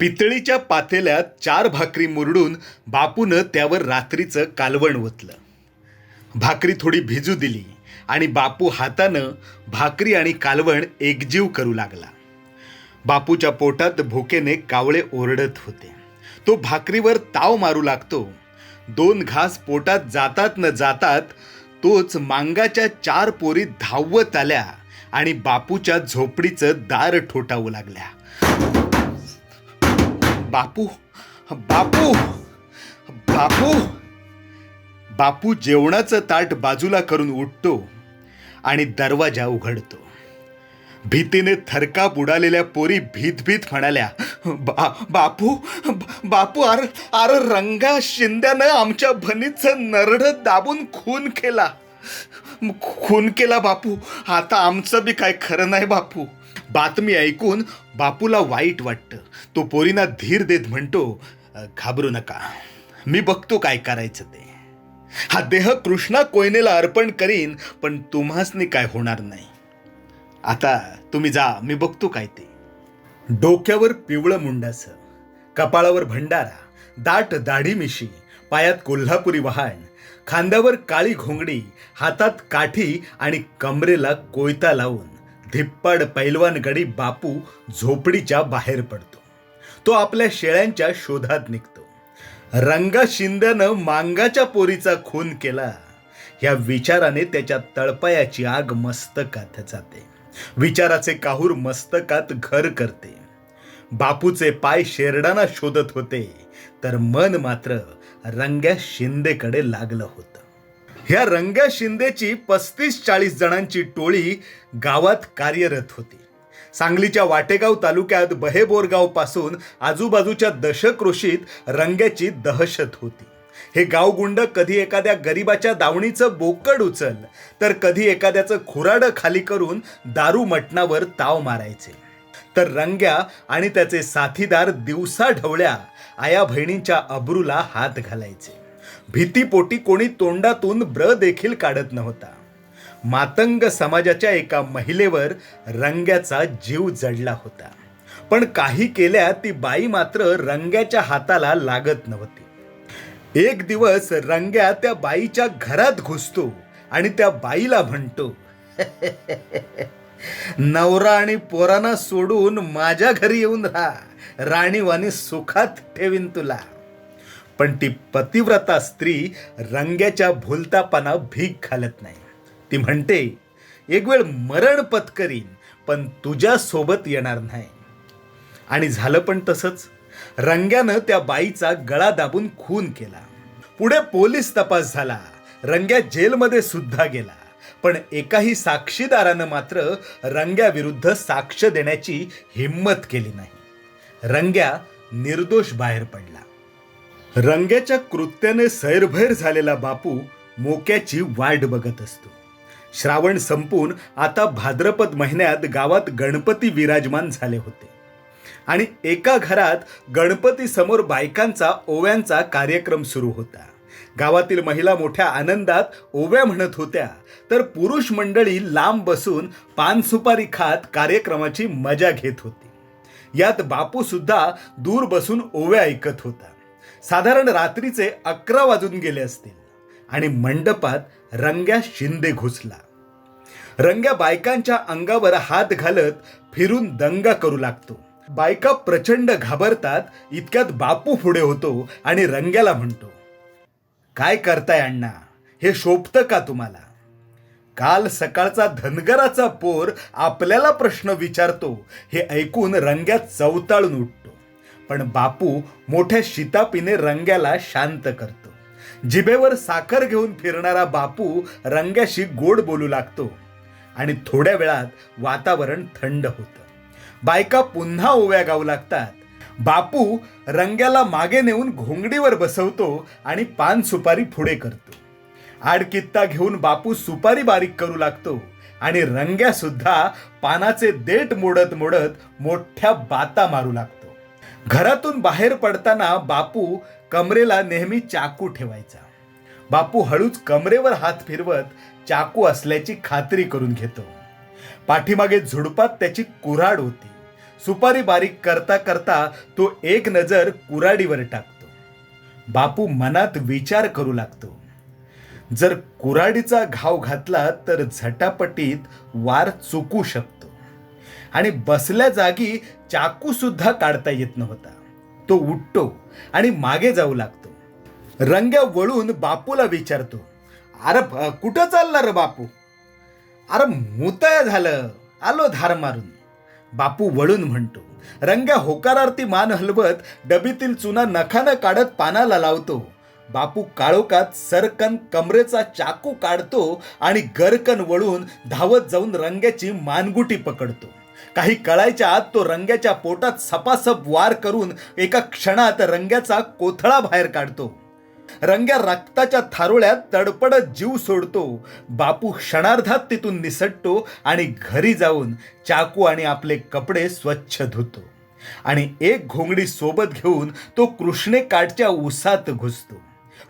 पितळीच्या पातेल्यात चार भाकरी मुरडून बापूनं त्यावर रात्रीचं कालवण ओतलं. भाकरी थोडी भिजू दिली आणि बापू हातानं भाकरी आणि कालवण एकजीव करू लागला. बापूच्या पोटात भुकेने कावळे ओरडत होते. तो भाकरीवर ताव मारू लागतो. दोन घास पोटात जातात न जातात तोच मांगाच्या चार पोरी धावत आल्या आणि बापूच्या झोपडीचं दार ठोठावू लागल्या. बापू बापू बापू. बापू जेवणाचं ताट बाजूला करून उठतो आणि दरवाजा उघडतो. भीतीने थरकाप उडालेल्या पोरी भीत भीत म्हणाल्या बा बापू बापू आर आर रंगा शिंद्यानं आमच्या भनीचं नरड दाबून खून केला. खून केला बापू. आता आमचं बी काय खरं नाही बापू. बातमी ऐकून बापूला वाईट वाटतं. तो पोरींना धीर देत म्हणतो घाबरू नका. मी बघतो काय करायचं ते. हा देह कृष्णा कोयनेला अर्पण करीन पण तुम्हासनी काय होणार नाही. आता तुम्ही जा मी बघतो काय ते. डोक्यावर पिवळं मुंडासं कपाळावर भंडारा दाट दाढी मिशी पायात कोल्हापुरी वहाण खांद्यावर काळी घोंगडी हातात काठी आणि कमरेला कोयता लावून. धिप्पड पैलवान गडी बापू झोपडीच्या बाहेर पडतो. तो आपल्या शेळ्यांच्या शोधात निघतो. रंगा शिंद्यानं मांगाच्या पोरीचा खून केला. या विचाराने त्याच्या तळपायाची आग मस्तकात जाते. विचाराचे काहूर मस्तकात घर करते. बापूचे पाय शेरडाना शोधत होते तर मन मात्र रंग्या शिंदेकडे लागलं होतं. ह्या रंग्या शिंदेची पस्तीस चाळीस जणांची टोळी गावात कार्यरत होती. सांगलीच्या वाटेगाव तालुक्यात बहेबोरगावपासून आजूबाजूच्या दशक्रोशीत रंग्याची दहशत होती. हे गावगुंड कधी एखाद्या गरिबाच्या दावणीचं बोकड उचल तर कधी एखाद्याचं खुराडं खाली करून दारू मटणावर ताव मारायचे. तर रंग्या आणि त्याचे साथीदार दिवसा ढवळ्या आया बहिणींच्या अब्रूला हात घालायचे. भीतीपोटी कोणी तोंडातून ब्र देखील काढत नव्हता. मातंग समाजाच्या एका महिलेवर रंग्याचा जीव जडला होता. पण काही केल्या ती बाई मात्र रंग्याच्या हाताला लागत नव्हती. एक दिवस रंग्या त्या बाईच्या घरात घुसतो आणि त्या बाईला म्हणतो नवरा आणि पोरांना सोडून माझ्या घरी येऊन राहा. राणीवाणी सुखात ठेवीन तुला. पण ती पतिव्रता स्त्री रंग्याच्या भुलतापाना भीक घालत नाही. ती म्हणते एक वेळ मरण पत्करीन पण तुझ्या सोबत येणार नाही. आणि झालं पण तसंच. रंग्यानं त्या बाईचा गळा दाबून खून केला. पुढे पोलीस तपास झाला. रंग्या जेलमध्ये सुद्धा गेला. पण एकाही साक्षीदारानं मात्र रंग्याविरुद्ध साक्ष देण्याची हिंमत केली नाही. रंग्या निर्दोष बाहेर पडला. रंग्याच्या कृत्याने सैरभैर झालेला बापू मोक्याची वाट बघत असतो. श्रावण संपून आता भाद्रपद महिन्यात गावात गणपती विराजमान झाले होते. आणि एका घरात गणपती समोर बायकांचा ओव्यांचा कार्यक्रम सुरू होता. गावातील महिला मोठ्या आनंदात ओव्या म्हणत होत्या तर पुरुष मंडळी लांब बसून पानसुपारी खात कार्यक्रमाची मजा घेत होती. यात बापूसुद्धा दूर बसून ओव्या ऐकत होता. साधारण रात्रीचे अकरा वाजून गेले असतील. आणि मंडपात रंग्या शिंदे घुसला. रंग्या बायकांच्या अंगावर हात घालत फिरून दंगा करू लागतो. बायका प्रचंड घाबरतात इतक्यात बापू पुढे होतो आणि रंग्याला म्हणतो काय करताय अण्णा? हे शोभतं का तुम्हाला? काल सकाळचा धनगराचा पोर आपल्याला प्रश्न विचारतो. हे ऐकून रंग्यात चवताळून उठतो. पण बापू मोठ्या शितापीने रंग्याला शांत करतो. जिभेवर साखर घेऊन फिरणारा बापू रंग्याशी गोड बोलू लागतो आणि थोड्या वेळात वातावरण थंड होतं. बायका पुन्हा ओव्या गाऊ लागतात. बापू रंग्याला मागे नेऊन घोंगडीवर बसवतो आणि पान सुपारी पुढे करतो. आडकित्ता घेऊन बापू सुपारी बारीक करू लागतो आणि रंग्या सुद्धा पानाचे देठ मोडत मोडत मोठ्या बाता मारू लागतो. घरातून बाहेर पडताना बापू कमरेला नेहमी चाकू ठेवायचा. बापू हळूच कमरेवर हात फिरवत चाकू असल्याची खात्री करून घेतो. पाठीमागे झुडपात त्याची कुऱ्हाड होती. सुपारी बारीक करता करता तो एक नजर कुराडीवर टाकतो. बापू मनात विचार करू लागतो. जर कुराडीचा घाव घातला तर झटापटीत वार चुकू शकतो. आणि बसल्या जागी चाकू सुद्धा काढता येत नव्हता. तो उठतो आणि मागे जाऊ लागतो. रंग्या वळून बापूला विचारतो अरे कुठं चालला रे बापू? अरे मुतया झालं. आलो धार मारून. बापू वळून म्हणतो रंग्या होकारार्थी मान हलवत डबीतील चुना नखानं काढत पानाला लावतो. बापू काळोखात सरकन कमरेचा चाकू काढतो आणि गरकन वळून धावत जाऊन रंग्याची मानगुटी पकडतो. काही कळायच्या आत तो रंग्याच्या पोटात सपासप वार करून एका क्षणात रंग्याचा कोथळा बाहेर काढतो. रंग्या रक्ताच्या थारोळ्यात तडपडत जीव सोडतो. बापू क्षणार्धात तिथून निसटतो आणि घरी जाऊन चाकू आणि आपले कपडे स्वच्छ धुतो. आणि एक घोंगडी सोबत घेऊन तो कृष्णेकाठच्या उसात घुसतो.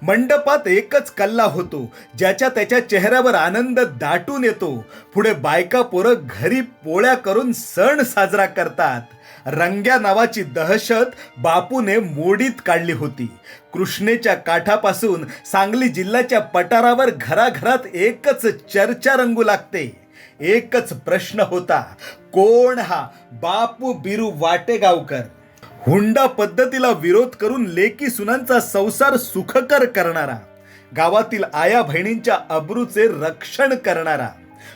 मंडपात एकच कल्ला होतो ज्याच्या त्याच्या चेहऱ्यावर आनंद दाटून येतो. पुढे बायका पोरं घरी पोळ्या करून सण साजरा करतात. रंग्या नावाची दहशत बापूने मोडीत काढली होती. कृष्णेच्या काठापासून सांगली जिल्ह्याच्या पठारावर घराघरात एकच चर्चा रंगू लागते. एकच प्रश्न होता कोण हा बापू बिरू वाटेगावकर? हुंडा पद्धतीला विरोध करून लेकी सुनांचा संसार सुखकर करणारा गावातील आया बहिणींच्या अब्रूचे रक्षण करणारा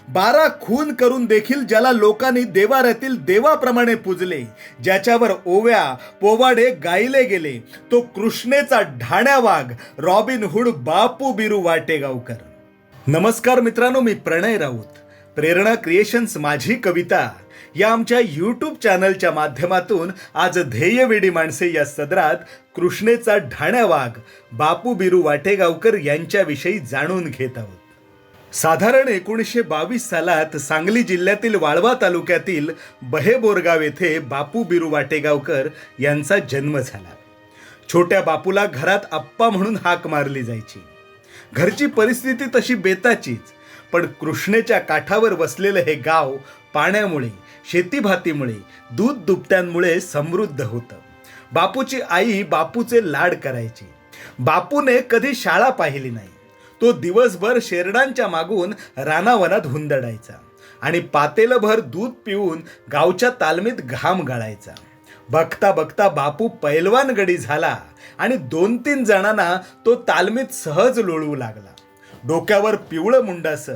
बारा खून करून देखील ज्याला लोकांनी देवाऱ्यातील देवाप्रमाणे पूजले ज्याच्यावर ओव्या पोवाडे गायले गेले तो कृष्णेचा ढाण्या वाघ रॉबिन हुड बापू बिरू वाटेगावकर. नमस्कार मित्रांनो मी प्रणय राऊत. प्रेरणा क्रिएशन्स माझी कविता. या आमच्या यूट्यूब चॅनलच्या माध्यमातून आज ध्येयवेडी माणसे या सदरात कृष्णेचा ढाण्या वाघ बापू बिरू वाटेगावकर यांच्याविषयी जाणून घेत आहोत. साधारण एकोणीसशे बावीस सालात सांगली जिल्ह्यातील वाळवा तालुक्यातील बहेबोरगाव येथे बापू बिरू वाटेगावकर यांचा जन्म झाला. छोट्या बापूला घरात आप्पा म्हणून हाक मारली जायची. घरची परिस्थिती तशी बेताचीच पण कृष्णेच्या काठावर वसलेलं हे गाव पाण्यामुळे शेतीभातीमुळे दूध दुभत्यांमुळे समृद्ध होतं. बापूची आई बापूचे लाड करायची. बापूने कधी शाळा पाहिली नाही. तो दिवसभर शेरडांच्या मागून रानावनात हुंदडायचा आणि पातेलभर दूध पिऊन गावच्या तालमीत घाम गाळायचा. बघता बघता बापू पैलवान गडी झाला आणि दोन तीन जणांना तो तालमीत सहज लोळवू लागला. डोक्यावर पिवळं मुंडास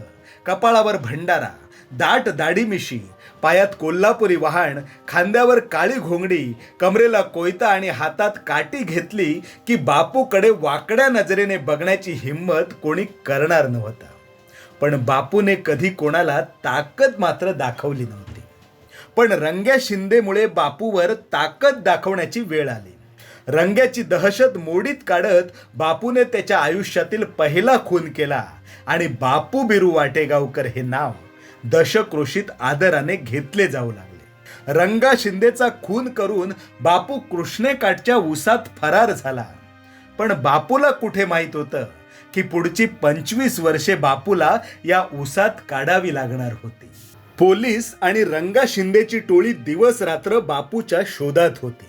कपाळावर भंडारा दाट दाढी मिशी पायात कोल्हापुरी वहाण खांद्यावर काळी घोंगडी कमरेला कोयता आणि हातात काठी घेतली की बापूकडे वाकड्या नजरेने बघण्याची हिंमत कोणी करणार नव्हता. पण बापूने कधी कोणाला ताकद मात्र दाखवली नव्हती. पण रंग्या शिंदेमुळे बापूवर ताकद दाखवण्याची वेळ आली. रंग्याची दहशत मोडीत काढत बापूने त्याच्या आयुष्यातील पहिला खून केला आणि बापू बिरू वाटेगावकर हे नाव दशक्रोशीत आदराने घेतले जाऊ लागले. रंगा शिंदेचा खून करून बापू कृष्णेकाठच्या उसात फरार झाला. पण बापूला कुठे माहीत होतं की पुढची पंचवीस वर्षे बापूला या उसात काढावी लागणार होती? पोलीस आणि रंगा शिंदेची टोळी दिवस रात्र बापूच्या शोधात होती.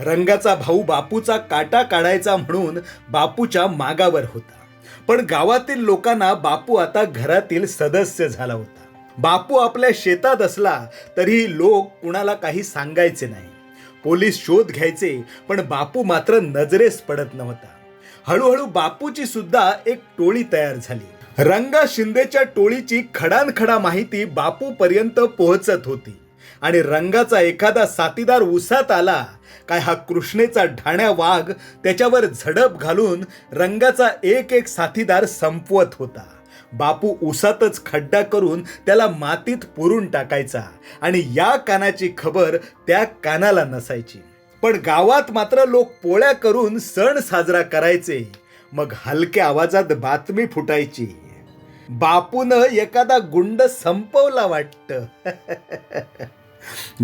रंगाचा भाऊ बापूचा काटा काढायचा म्हणून बापूच्या मागावर होता. पण गावातील लोकांना बापू आता घरातील सदस्य झाला होता. बापू आपल्या शेतात असला तरीही लोक कुणाला काही सांगायचे नाही. पोलीस शोध घ्यायचे पण बापू मात्र नजरेस पडत नव्हता. हळूहळू बापूची सुद्धा एक टोळी तयार झाली. रंगा शिंदेच्या टोळीची खडानखडा माहिती बापू पर्यंत पोहोचत होती. आणि रंगाचा एखादा साथीदार उसात आला काय हा कृष्णेचा ढाण्या वाघ त्याच्यावर झडप घालून रंगाचा एक एक साथीदार संपवत होता. बापू उसातच खड्डा करून त्याला मातीत पुरून टाकायचा आणि या कानाची खबर त्या कानाला नसायची. पण गावात मात्र लोक पोळ्या करून सण साजरा करायचे. मग हलक्या आवाजात बातमी फुटायची. बापून एखादा गुंड संपवला वाटतं.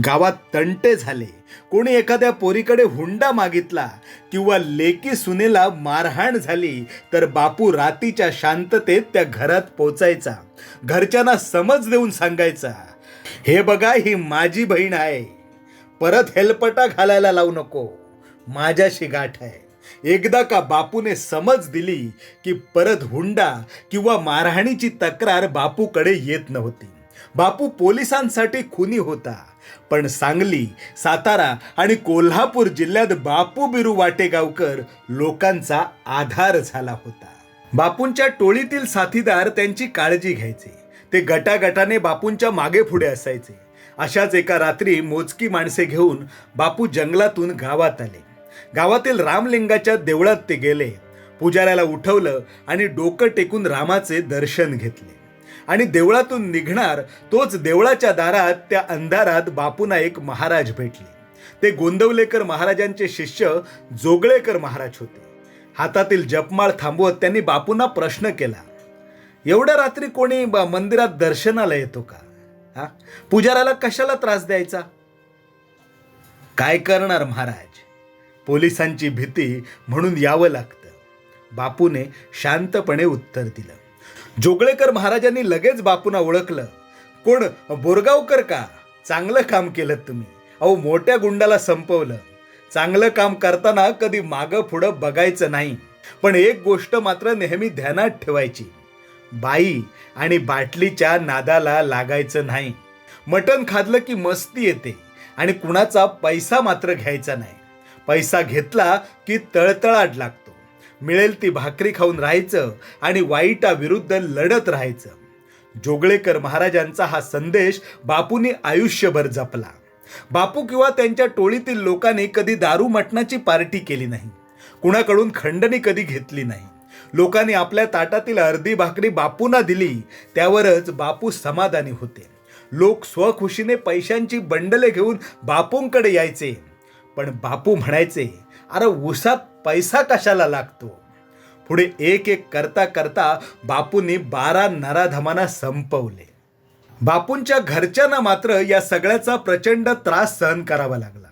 गावात तंटे झाले. कोणी एखाद्या पोरीकडे हुंडा मागितला किंवा लेकी सुनेला मारहाण झाली तर बापू रातीच्या शांततेत त्या घरात पोचायचा. घरच्यांना समज देऊन सांगायचा हे बघा ही माझी बहीण आहे. परत हेलपटा घालायला लावू नको. माझ्याशी गाठ आहे. एकदा का बापूने समज दिली की परत हुंडा किंवा मारहाणीची तक्रार बापूकडे येत नव्हती. बापू पोलिसांसाठी खुनी होता. पण सांगली सातारा आणि कोल्हापूर जिल्ह्यात बापू बिरू वाटेगावकर लोकांचा आधार झाला होता. बापूंच्या टोळीतील साथीदार त्यांची काळजी घ्यायचे. ते गटागटाने बापूंच्या मागे पुढे असायचे. अशाच एका रात्री मोजकी माणसे घेऊन बापू जंगलातून गावात आले. गावातील रामलिंगाच्या देवळात ते गेले. पुजाऱ्याला उठवलं आणि डोकं टेकून रामाचे दर्शन घेतले. आणि देवळातून निघणार तोच देवळाच्या दारात त्या अंधारात बापूंना एक महाराज भेटले. ते गोंदवलेकर महाराजांचे शिष्य जोगळेकर महाराज होते. हातातील जपमाळ थांबवत त्यांनी बापूंना प्रश्न केला एवढ्या रात्री कोणी मंदिरात दर्शनाला येतो का? हा? पुजाराला कशाला त्रास द्यायचा? काय करणार महाराज? पोलिसांची भीती म्हणून यावं लागतं. बापूने शांतपणे उत्तर दिलं. जोगळेकर महाराजांनी लगेच बापूंना ओळखलं. कोण बोरगावकर का? चांगलं काम केलं तुम्ही. अहो मोठ्या गुंडाला संपवलं. चांगलं काम करताना कधी मागं पुढं बघायचं नाही. पण एक गोष्ट मात्र नेहमी ध्यानात ठेवायची. बाई आणि बाटलीच्या नादाला लागायचं नाही. मटण खाल्लं की मस्ती येते आणि कुणाचा पैसा मात्र घ्यायचा नाही. पैसा घेतला की तळतळाट लागतो. मिळेल ती भाकरी खाऊन राहायचं आणि वाईटाविरुद्ध लढत राहायचं. जोगळेकर महाराजांचा हा संदेश बापूंनी आयुष्यभर जपला. बापू किंवा त्यांच्या टोळीतील लोकांनी कधी दारू मटणाची पार्टी केली नाही. कुणाकडून खंडणी कधी घेतली नाही. लोकांनी आपल्या ताटातील अर्धी भाकरी बापूंना दिली त्यावरच बापू समाधानी होते. लोक स्वखुशीने पैशांची बंडले घेऊन बापूंकडे यायचे. पण बापू म्हणायचे अरे उसात पैसा कशाला लागतो? पुढे एक एक करता करता बापूंनी बारा नराधमांना संपवले. बापूंच्या घरच्यांना मात्र या सगळ्याचा प्रचंड त्रास सहन करावा लागला.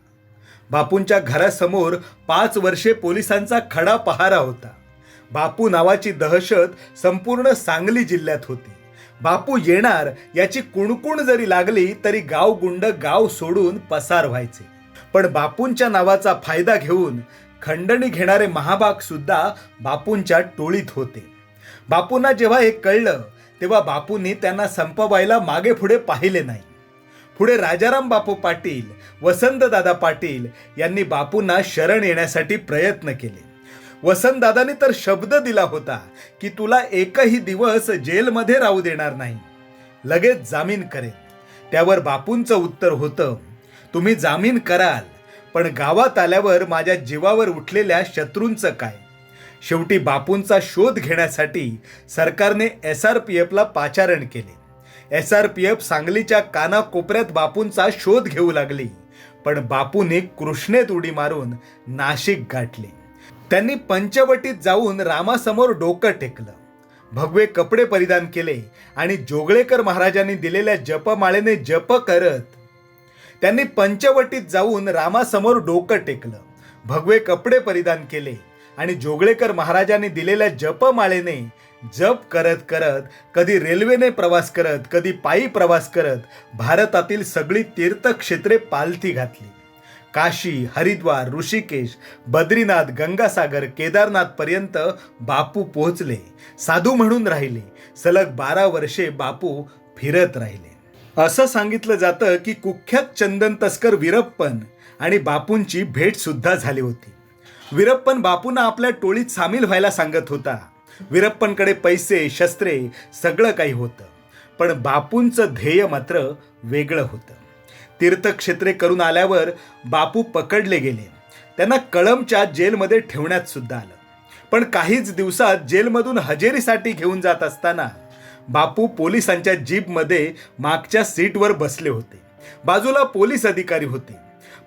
बापूंच्या घरासमोर पाच वर्षे पोलिसांचा खडा पहारा होता. बापू नावाची दहशत संपूर्ण सांगली जिल्ह्यात होती. बापू येणार याची कुणकुण जरी लागली तरी गाव गुंड गाव सोडून पसार व्हायचे. पण बापूंच्या नावाचा फायदा घेऊन खंडणी घेणारे महाबाग सुद्धा बापूंच्या टोळीत होते. बापूंना जेव्हा हे कळलं तेव्हा बापूंनी त्यांना संपवायला मागे पुढे पाहिले नाही. पुढे राजाराम बापू पाटील वसंतदादा पाटील यांनी बापूंना शरण येण्यासाठी प्रयत्न केले. वसंतदादांनी तर शब्द दिला होता की तुला एकही दिवस जेलमध्ये राहू देणार नाही. लगेच जामीन करेल त्यावर बापूंचं उत्तर होतं तुम्ही जामीन कराल पण गावात आल्यावर माझ्या जीवावर उठलेल्या शत्रूंचं काय? शेवटी बापूंचा शोध घेण्यासाठी सरकारने एस आर पी एफला पाचारण केले. एस आर पी एफ सांगलीच्या कानाकोपऱ्यात बापूंचा शोध घेऊ लागली पण बापूने कृष्णेत उडी मारून नाशिक गाठले. त्यांनी पंचवटीत जाऊन रामासमोर डोकं टेकलं. भगवे कपडे परिधान केले आणि जोगळेकर महाराजांनी दिलेल्या जपमाळेने जप करत त्यांनी पंचवटीत जाऊन रामासमोर डोकं टेकलं. भगवे कपडे परिधान केले आणि जोगळेकर महाराजांनी दिलेल्या जपमाळेने जप करत करत कधी रेल्वेने प्रवास करत कधी पायी प्रवास करत भारतातील सगळी तीर्थक्षेत्रे पालथी घातली. काशी हरिद्वार ऋषिकेश बद्रीनाथ गंगासागर केदारनाथ पर्यंत बापू पोहोचले. साधू म्हणून राहिले. सलग बारा वर्षे बापू फिरत राहिले. असं सांगितलं जातं की कुख्यात चंदन तस्कर वीरप्पन आणि बापूंची भेट सुद्धा झाली होती. वीरप्पन बापूंना आपल्या टोळीत सामील व्हायला सांगत होता. वीरप्पनकडे पैसे शस्त्रे सगळं काही होतं. पण बापूंचं ध्येय मात्र वेगळं होतं. तीर्थक्षेत्रे करून आल्यावर बापू पकडले गेले. त्यांना कळमच्या जेलमध्ये ठेवण्यात सुद्धा आलं. पण काहीच दिवसात जेलमधून हजेरीसाठी घेऊन जात असताना बापू पोलिसांच्या जीपमध्ये मागच्या सीटवर बसले होते. बाजूला पोलीस अधिकारी होते.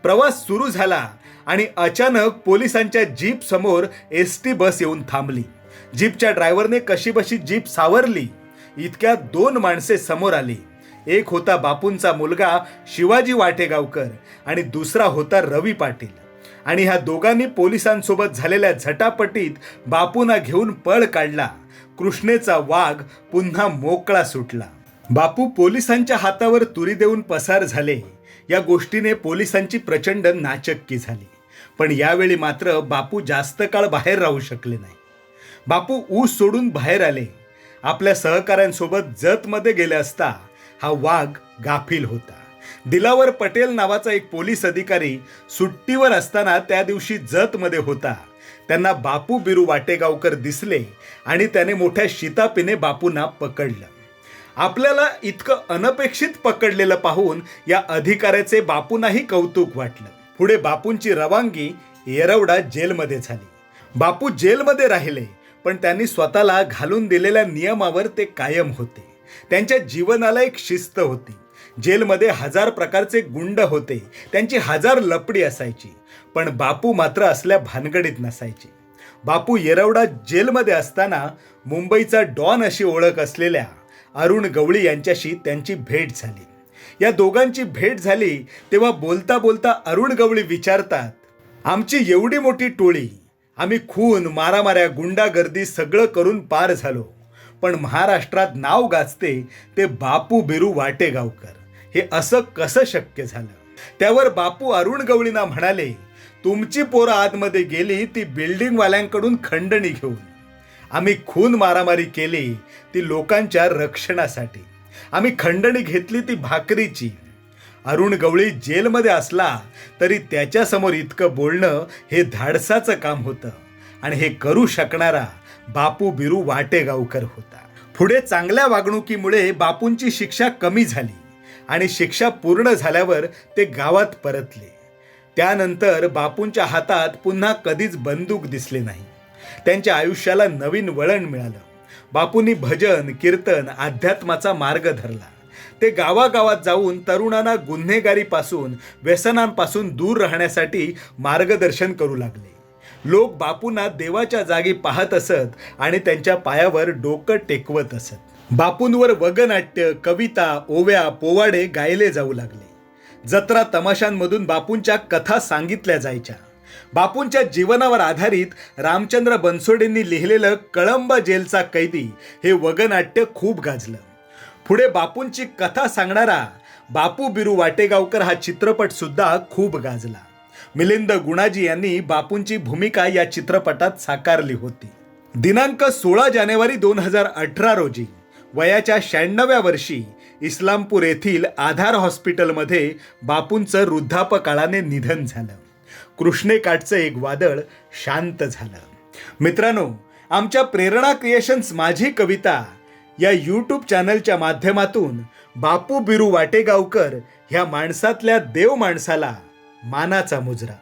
प्रवास सुरू झाला आणि अचानक पोलिसांच्या जीप समोर एस टी बस येऊन थांबली. जीपच्या ड्रायव्हरने कशीबशी जीप सावरली? इतक्या दोन माणसे समोर आली. एक होता बापूंचा मुलगा शिवाजी वाटेगावकर आणि दुसरा होता रवी पाटील. आणि ह्या दोघांनी पोलिसांसोबत झालेल्या झटापटीत बापूंना घेऊन पळ काढला. कृष्णेचा वाघ पुन्हा मोकळा सुटला. बापू पोलिसांच्या हातावर तुरी देऊन पसार झाले. या गोष्टीने पोलिसांची प्रचंड नाचक्की झाली. पण यावेळी मात्र बापू जास्त काळ बाहेर राहू शकले नाही. बापू ऊस सोडून बाहेर आले. आपल्या सहकाऱ्यांसोबत जतमध्ये गेले असता हा वाघ गाफील होता. दिलावर पटेल नावाचा एक पोलीस अधिकारी सुट्टीवर असताना त्या दिवशी जतमध्ये होता. त्यांना बापू बिरू वाटेगावकर दिसले. आणि त्याने मोठ्या शितापीने बापूंना पकडलं. आपल्याला इतकं अनपेक्षित पकडलेलं पाहून या अधिकाऱ्याचे बापूंनाही कौतुक वाटलं. पुढे बापूंची रवानगी येरवडा जेलमध्ये झाली. बापू जेलमध्ये राहिले पण त्यांनी स्वतःला घालून दिलेल्या नियमावर ते कायम होते. त्यांच्या जीवनाला एक शिस्त होती. जेलमध्ये हजार प्रकारचे गुंड होते. त्यांची हजार लपडी असायची पण बापू मात्र असल्या भानगडीत नसायचे. बापू येरवडा जेलमध्ये असताना मुंबईचा डॉन अशी ओळख असलेल्या अरुण गवळी यांच्याशी त्यांची भेट झाली. या दोघांची भेट झाली तेव्हा बोलता बोलता अरुण गवळी विचारतात आमची एवढी मोठी टोळी आम्ही खून मारामाऱ्या गुंडागर्दी सगळं करून पार झालो. पण महाराष्ट्रात नाव गाजते ते बापू बिरू वाटेगावकर. हे असं कसं शक्य झालं? त्यावर बापू अरुण गवळींना म्हणाले तुमची पोरं आतमध्ये गेली ती बिल्डिंगवाल्यांकडून खंडणी घेऊन. आम्ही खून मारामारी केली ती लोकांच्या रक्षणासाठी. आम्ही खंडणी घेतली ती भाकरीची. अरुण गवळी जेलमध्ये असला तरी त्याच्यासमोर इतकं बोलणं हे धाडसाचं काम होतं. आणि हे करू शकणारा बापू बिरू वाटेगावकर होता. पुढे चांगल्या वागणुकीमुळे बापूंची शिक्षा कमी झाली आणि शिक्षा पूर्ण झाल्यावर ते गावात परतले. त्यानंतर बापूंच्या हातात पुन्हा कधीच बंदूक दिसले नाही. त्यांच्या आयुष्याला नवीन वळण मिळालं. बापूंनी भजन कीर्तन अध्यात्माचा मार्ग धरला. ते गावागावात जाऊन तरुणांना गुन्हेगारीपासून व्यसनांपासून दूर राहण्यासाठी मार्गदर्शन करू लागले. लोक बापूंना देवाच्या जागी पाहत असत आणि त्यांच्या पायावर डोकं टेकवत असत. बापूंवर वगनाट्य कविता ओव्या पोवाडे गायले जाऊ लागले. जत्रा तमाशांमधून बापूंच्या कथा सांगितल्या जायच्या. बापूंच्या जीवनावर आधारित रामचंद्र बनसोडेंनी लिहिलेलं कळंब जेलचा कैदी हे वगनाट्य खूप गाजलं. पुढे बापूंची कथा सांगणारा बापू बिरू वाटेगावकर हा चित्रपट सुद्धा खूप गाजला. मिलिंद गुणाजी यांनी बापूंची भूमिका या चित्रपटात साकारली होती. दिनांक सोळा जानेवारी दोन हजार अठरा रोजी वयाच्या शहाण्णव्या वर्षी इस्लामपूर येथील आधार हॉस्पिटलमध्ये बापूंचं वृद्धापकाळाने निधन झालं. कृष्णेकाठचं एक वादळ शांत झालं. मित्रांनो आमच्या प्रेरणा क्रिएशन्स माझी कविता या यूट्यूब चॅनलच्या माध्यमातून बापू बिरू वाटेगावकर ह्या माणसातल्या देव माणसाला मानाचा मुजरा.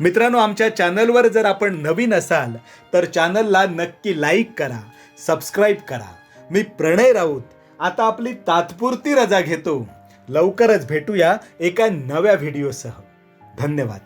मित्रांनो आमच्या चॅनलवर जर आपण नवीन असाल तर चॅनलला नक्की लाईक करा सबस्क्राईब करा. मी प्रणय राऊत आता आपली तात्पुरती रजा घेतो. लवकरच भेटूया एका नव्या व्हिडिओसह. धन्यवाद.